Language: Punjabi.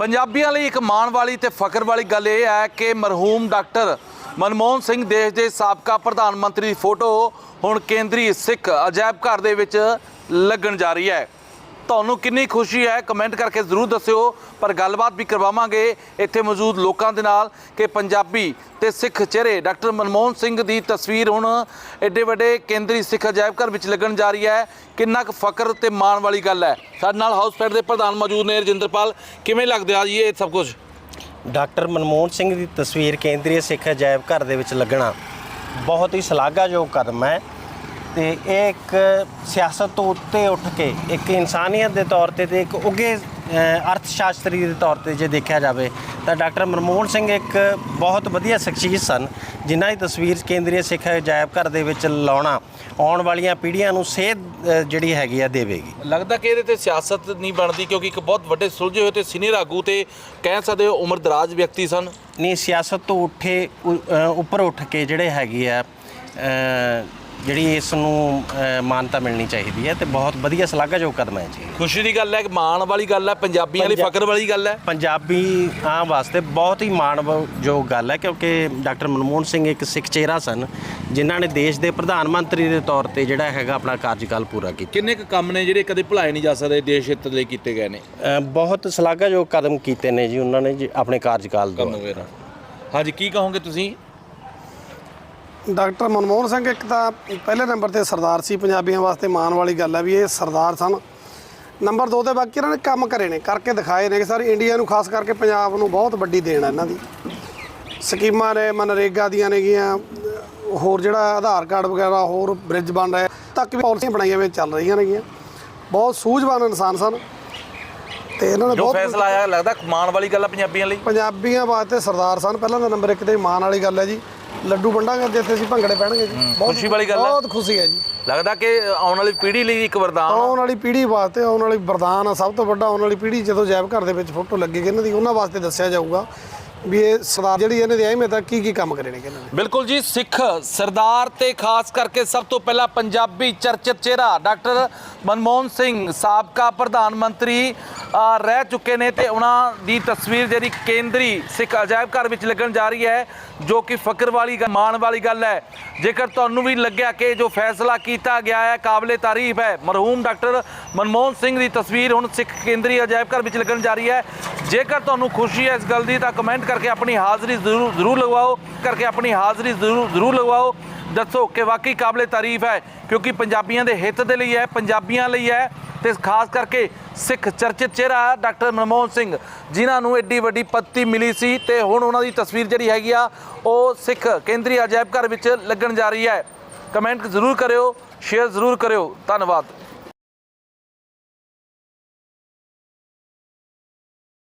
ਪੰਜਾਬੀਆਂ ਲਈ ਇੱਕ ਮਾਣ ਵਾਲੀ ਤੇ ਫਖਰ ਵਾਲੀ ਗੱਲ ਇਹ ਹੈ ਕਿ ਮਰਹੂਮ ਡਾਕਟਰ ਮਨਮੋਹਨ ਸਿੰਘ ਦੇਸ਼ ਦੇ ਸਾਬਕਾ ਪ੍ਰਧਾਨ ਮੰਤਰੀ ਦੀ ਫੋਟੋ ਹੁਣ ਕੇਂਦਰੀ ਸਿੱਖ ਅਜਾਇਬ ਘਰ ਦੇ ਵਿੱਚ ਲੱਗਣ ਜਾ ਰਹੀ ਹੈ। ਤੁਹਾਨੂੰ ਕਿੰਨੀ ਖੁਸ਼ੀ ਹੈ? ਕਮੈਂਟ ਕਰਕੇ ਜ਼ਰੂਰ ਦੱਸਿਓ, ਪਰ ਗੱਲਬਾਤ ਵੀ ਕਰਵਾਵਾਂਗੇ। ਇੱਥੇ ਮੌਜੂਦ ਲੋਕਾਂ ਦੇ ਨਾਲ ਕਿ ਪੰਜਾਬੀ ਤੇ ਸਿੱਖ ਚਿਹਰੇ ਡਾਕਟਰ ਮਨਮੋਹਨ ਸਿੰਘ ਦੀ ਤਸਵੀਰ ਹੁਣ ਐਡੇ ਵੱਡੇ ਕੇਂਦਰੀ ਸਿੱਖ ਅਜਾਇਬ ਘਰ ਵਿੱਚ ਲੱਗਣ ਜਾ ਰਹੀ ਹੈ। ਕਿੰਨਾ ਕੁ ਫਖਰ ਤੇ ਮਾਣ ਵਾਲੀ ਗੱਲ ਹੈ। ਸਾਡੇ ਨਾਲ ਹਾਊਸ ਫੈਡ ਦੇ ਪ੍ਰਧਾਨ ਮੌਜੂਦ ਨੇ ਰਜਿੰਦਰਪਾਲ। ਕਿਵੇਂ ਲੱਗਦਾ ਜੀ ਇਹ ਸਭ ਕੁਝ? ਡਾਕਟਰ ਮਨਮੋਹਨ ਸਿੰਘ ਦੀ ਤਸਵੀਰ ਕੇਂਦਰੀ ਸਿੱਖ ਅਜਾਇਬ ਘਰ ਦੇ ਵਿੱਚ ਲੱਗਣਾ ਬਹੁਤ ਹੀ ਸ਼ਲਾਘਾਯੋਗ ਕਦਮ ਹੈ। ਤੇ ਇਹ ਇੱਕ ਸਿਆਸਤ ਤੋਂ ਉੱਤੇ ਉੱਠ ਕੇ ਇੱਕ ਇਨਸਾਨੀਅਤ ਦੇ ਤੌਰ ਤੇ ਤੇ ਇੱਕ ਉੱਗੇ ਅਰਥ ਸ਼ਾਸਤਰੀ ਦੇ ਤੌਰ ਤੇ ਜੇ ਦੇਖਿਆ ਜਾਵੇ ਤਾਂ ਡਾਕਟਰ ਮਨਮੋਹਨ ਸਿੰਘ ਇੱਕ ਬਹੁਤ ਵਧੀਆ ਸ਼ਖਸੀਅਤ ਸਨ ਜਿਨ੍ਹਾਂ ਦੀ ਤਸਵੀਰ ਕੇਂਦਰੀ ਸਿੱਖ ਅਜਾਇਬ ਘਰ ਦੇ ਵਿੱਚ ਲਾਉਣਾ ਆਉਣ ਵਾਲੀਆਂ ਪੀੜ੍ਹੀਆਂ ਨੂੰ ਸੇਧ ਜਿਹੜੀ ਹੈਗੀ ਆ ਦੇਵੇਗੀ। ਲੱਗਦਾ ਕਿ ਇਹਦੇ ਤੇ ਸਿਆਸਤ ਨਹੀਂ ਬਣਦੀ ਕਿਉਂਕਿ ਇੱਕ ਬਹੁਤ ਵੱਡੇ ਸੁਲਝੇ ਹੋਏ ਤੇ ਸੀਨੀਅਰ ਆਗੂ ਤੇ ਕਹਿ ਸਕਦੇ ਹੋ ਉਮਰ ਦਰਾਜ ਵਿਅਕਤੀ ਸਨ। ਨਹੀਂ ਸਿਆਸਤ ਤੋਂ ਉੱਠੇ ਉੱਪਰ ਉੱਠ ਕੇ ਜਿਹੜੇ ਹੈਗੇ ਆ ਜਿਹੜੀ ਇਸ ਨੂੰ ਅ, ਮਾਨਤਾ ਮਿਲਣੀ ਚਾਹੀਦੀ ਹੈ ਤੇ ਬਹੁਤ ਵਧੀਆ ਸ਼ਲਾਘਾਯੋਗ ਕਦਮ ਹੈ ਜੀ। ਖੁਸ਼ੀ ਦੀ ਗੱਲ ਹੈ ਕਿ ਮਾਣ ਵਾਲੀ ਗੱਲ ਹੈ ਪੰਜਾਬੀਆਂ ਲਈ ਫਖਰ ਵਾਲੀ ਗੱਲ ਹੈ? ਪੰਜਾਬੀ ਆਂ ਵਾਸਤੇ ਬਹੁਤ ਹੀ ਮਾਣਯੋਗ ਗੱਲ ਹੈ ਕਿਉਂਕਿ ਡਾਕਟਰ ਮਨਮੋਹਨ ਸਿੰਘ ਇੱਕ ਸਿੱਖ ਚਿਹਰਾ ਸਨ ਜਿਨ੍ਹਾਂ ਨੇ ਦੇਸ਼ ਦੇ ਪ੍ਰਧਾਨ ਮੰਤਰੀ ਦੇ ਤੌਰ ਤੇ ਜਿਹੜਾ ਹੈਗਾ ਆਪਣਾ ਕਾਰਜਕਾਲ ਪੂਰਾ ਕੀਤਾ। ਕਿੰਨੇ ਕੁ ਕੰਮ ਨੇ ਜਿਹੜੇ ਕਦੇ ਭੁਲਾਏ ਨਹੀਂ ਜਾ ਸਕਦੇ ਦੇਸ਼ ਹਿੱਤ ਲਈ ਕੀਤੇ ਗਏ ਨੇ? ਅ, ਬਹੁਤ ਸ਼ਲਾਘਾਯੋਗ ਕਦਮ ਕੀਤੇ ਨੇ ਜੀ ਉਹਨਾਂ ਨੇ ਜੀ ਆਪਣੇ ਕਾਰਜਕਾਲ ਕੰਮ ਦੌਰਾਨ। ਵਗੈਰਾ। ਹਾਂਜੀ ਕੀ ਕਹੋਗੇ ਤੁਸੀਂ? ਡਾਕਟਰ ਮਨਮੋਹਨ ਸਿੰਘ ਇੱਕ ਤਾਂ ਪਹਿਲੇ ਨੰਬਰ ਤੇ ਸਰਦਾਰ ਸੀ ਪੰਜਾਬੀਆਂ ਵਾਸਤੇ ਮਾਣ ਵਾਲੀ ਗੱਲ ਹੈ ਵੀ ਇਹ ਸਰਦਾਰ ਸਨ। ਨੰਬਰ 2 ਤੇ ਬਾਕੀ ਇਹਨਾਂ ਨੇ ਕੰਮ ਕਰੇ ਨੇ ਕਰਕੇ ਦਿਖਾਏ ਨੇ ਕਿ ਸਰ ਇੰਡੀਆ ਨੂੰ ਖਾਸ ਕਰਕੇ ਪੰਜਾਬ ਨੂੰ ਬਹੁਤ ਵੱਡੀ ਦੇਣ ਹੈ ਇਹਨਾਂ ਦੀ। ਸਕੀਮਾਂ ਨੇ ਮਨਰੇਗਾ ਦੀਆਂ ਨੇਗੀਆਂ ਹੋਰ ਜਿਹੜਾ ਆਧਾਰ ਕਾਰਡ ਵਗੈਰਾ ਹੋਰ ਬ੍ਰਿਜ ਬਣ ਰਿਹਾ ਤੱਕ ਵੀ ਪਾਲਿਸੀਆਂ ਬਣਾਈਆਂ ਵੇ ਚੱਲ ਰਹੀਆਂ ਨੇਗੀਆਂ ਬਹੁਤ ਸੂਝਵਾਨ ਇਨਸਾਨ ਸਨ। ਤੇ ਇਹਨਾਂ ਨੇ ਜੋ ਬਹੁਤ ਫੈਸਲਾ ਆਇਆ ਲੱਗਦਾ ਮਾਣ ਵਾਲੀ ਗੱਲ ਹੈ ਪੰਜਾਬੀਆਂ ਲਈ। ਪੰਜਾਬੀਆਂ ਵਾਸਤੇ ਸਰਦਾਰ ਸਨ। ਪਹਿਲਾਂ ਤਾਂ ਨੰਬਰ 1 ਤੇ ਮਾਣ ਵਾਲੀ ਗੱਲ ਹੈ ਜੀ। ਲੱਡੂ ਵੰਡਾਂਗੇ ਜਿੱਥੇ ਅਸੀਂ ਭੰਗੜੇ ਪੈਣਗੇ ਜੀ ਬਹੁਤ ਖੁਸ਼ੀ ਵਾਲੀ ਗੱਲ ਹੈ। ਬਹੁਤ ਖੁਸ਼ੀ ਹੈ ਜੀ ਲੱਗਦਾ ਕਿ ਆਉਣ ਵਾਲੀ ਪੀੜ੍ਹੀ ਲਈ ਇੱਕ ਵਰਦਾਨ। ਆਉਣ ਵਾਲੀ ਪੀੜ੍ਹੀ ਵਾਸਤੇ ਆਉਣ ਵਾਲੀ ਵਰਦਾਨ ਆ ਸਭ ਤੋਂ ਵੱਡਾ ਆਉਣ ਵਾਲੀ ਪੀੜ੍ਹੀ ਜਦੋਂ ਜੈਬ ਘਰ ਦੇ ਵਿੱਚ ਫੋਟੋ ਲੱਗੇਗੀ ਇਹਨਾਂ ਦੀ ਉਹਨਾਂ ਵਾਸਤੇ ਦੱਸਿਆ ਜਾਊਗਾ ਵੀ ਇਹ ਸਰਦਾਰ ਜਿਹੜੀ ਇਹਨਾਂ ਦੀ ਅਹਿਮੀਅਤ ਆ ਕੀ ਕੀ ਕੰਮ ਕਰੇ ਨੇ ਨੇ ਬਿਲਕੁਲ ਜੀ ਸਿੱਖ ਸਰਦਾਰ ਤੇ ਖਾਸ ਕਰਕੇ ਸਭ ਤੋਂ ਪਹਿਲਾਂ ਪੰਜਾਬੀ ਚਰਚਿਤ ਚਿਹਰਾ ਡਾਕਟਰ ਮਨਮੋਹਨ ਸਿੰਘ ਸਾਬਕਾ ਪ੍ਰਧਾਨ ਮੰਤਰੀ ਰਹਿ ਚੁੱਕੇ ਨੇ ਤੇ ਉਹਨਾਂ ਦੀ ਤਸਵੀਰ ਜਿਹੜੀ ਕੇਂਦਰੀ ਸਿੱਖ ਅਜਾਇਬ ਘਰ ਵਿੱਚ ਲੱਗਣ ਜਾ ਰਹੀ ਹੈ, ਜੋ ਕਿ ਫਕਰ ਵਾਲੀ ਗੱਲ- ਮਾਣ ਵਾਲੀ ਗੱਲ ਹੈ। ਜੇਕਰ ਤੁਹਾਨੂੰ ਵੀ ਲੱਗਿਆ ਕਿ ਜੋ ਫੈਸਲਾ ਕੀਤਾ ਗਿਆ ਹੈ, ਕਾਬਲੇ ਤਾਰੀਫ ਹੈ, ਮਰਹੂਮ ਡਾਕਟਰ ਮਨਮੋਹਨ ਸਿੰਘ ਦੀ ਤਸਵੀਰ ਹੁਣ ਸਿੱਖ ਕੇਂਦਰੀ ਅਜਾਇਬ ਘਰ ਵਿੱਚ ਲੱਗਣ ਜਾ ਰਹੀ ਹੈ। ਜੇਕਰ ਤੁਹਾਨੂੰ ਖੁਸ਼ੀ ਹੈ ਇਸ ਗੱਲ ਦੀ, ਤਾਂ ਕਮੈਂਟ ਕਰਕੇ ਆਪਣੀ ਹਾਜ਼ਰੀ ਜ਼ਰੂਰ ਜ਼ਰੂਰ ਲਗਵਾਓ। ਕਰਕੇ ਆਪਣੀ ਹਾਜ਼ਰੀ ਜ਼ਰੂਰ ਜ਼ਰੂਰ ਲਗਵਾਓ। ਦੱਸੋ ਕਿ ਵਾਕਈ ਕਾਬਲੇ ਤਾਰੀਫ ਹੈ, ਕਿਉਂਕਿ ਪੰਜਾਬੀਆਂ ਦੇ ਹਿੱਤ ਦੇ ਲਈ ਹੈ, ਪੰਜਾਬੀਆਂ ਲਈ ਹੈ। ਤੇ ਖਾਸ ਕਰਕੇ ਸਿੱਖ ਚਰਚਿਤ ਚਿਹਰਾ ਡਾਕਟਰ ਮਨਮੋਹਨ ਸਿੰਘ, ਜਿਨ੍ਹਾਂ ਨੂੰ ਐਡੀ ਵੱਡੀ ਪੱਤੀ ਮਿਲੀ ਸੀ ਤੇ ਹੁਣ ਉਹਨਾਂ ਦੀ ਤਸਵੀਰ ਜਿਹੜੀ ਹੈਗੀ ਆ, ਉਹ ਸਿੱਖ ਕੇਂਦਰੀ ਅਜਾਇਬ ਘਰ ਵਿੱਚ ਲੱਗਣ ਜਾ ਰਹੀ ਹੈ। ਕਮੈਂਟ ਜ਼ਰੂਰ ਕਰਿਓ, ਸ਼ੇਅਰ ਜ਼ਰੂਰ ਕਰਿਓ। ਧੰਨਵਾਦ।